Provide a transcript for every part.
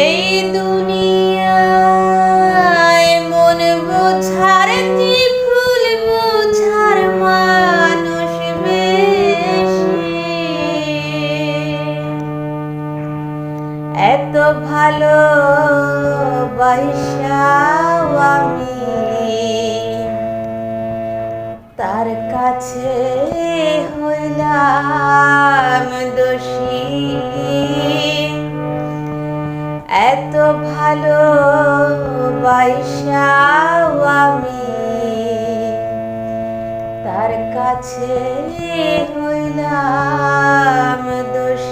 এই দুনিয়ায় মন বোঝার এত ভালো আমি তার কাছে হইলাম ভালো বৈশাও আমি। তার কাছে হইলাম দোষী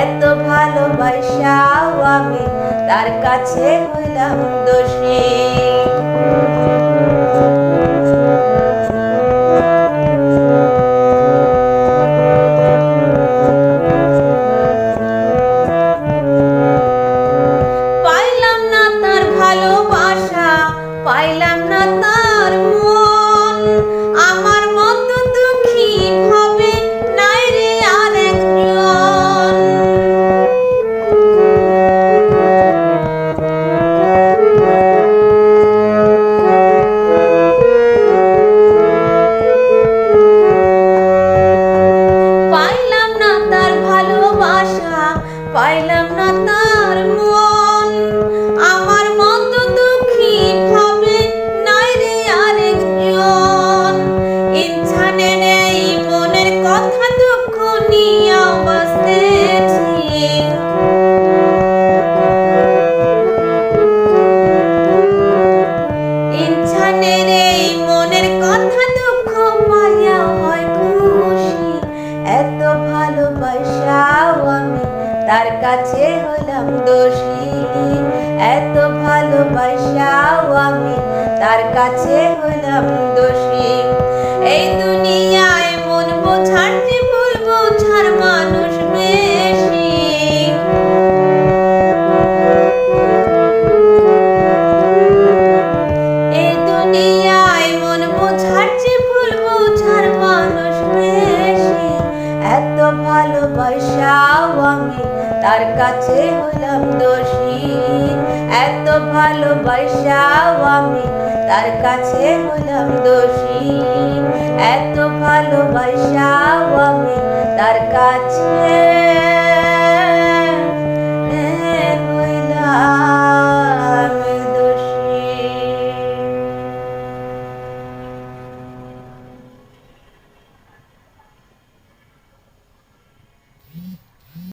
এত ভালোবাসাও আমি তার কাছে হইলাম দোষী। পাইলাম না তার ভালোবাসা পাইলাম না তার পাইলাম না তার মন। আমার মত দুঃখী ভাবে নাই রে আরেকজন। ইনসানের এই মনের কথা দুঃখ নিয়ে বাঁচতেছি ইনসানের তার কাছে হলাম দোষী এত ভালোবাসাও আমি তার কাছে হলাম দোষী। এই দুনিয়া তার কাছে হলাম দোষী। এত ভালোবাসাও আমি তার কাছে হলাম দোষী। এত ভালোবাসাও আমি তার কাছে